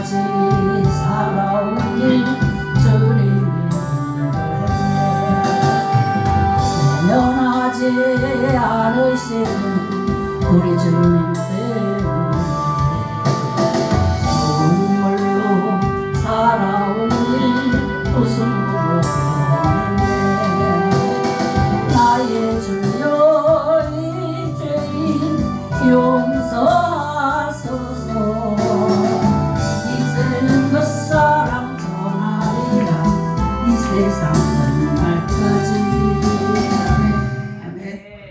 끝까지 살아오길 주님 변하지 않으신 우리 주님 때문에 눈물로 살아온 일 웃음으로 보내 나의 주여 이 죄인 용 세상 말까지.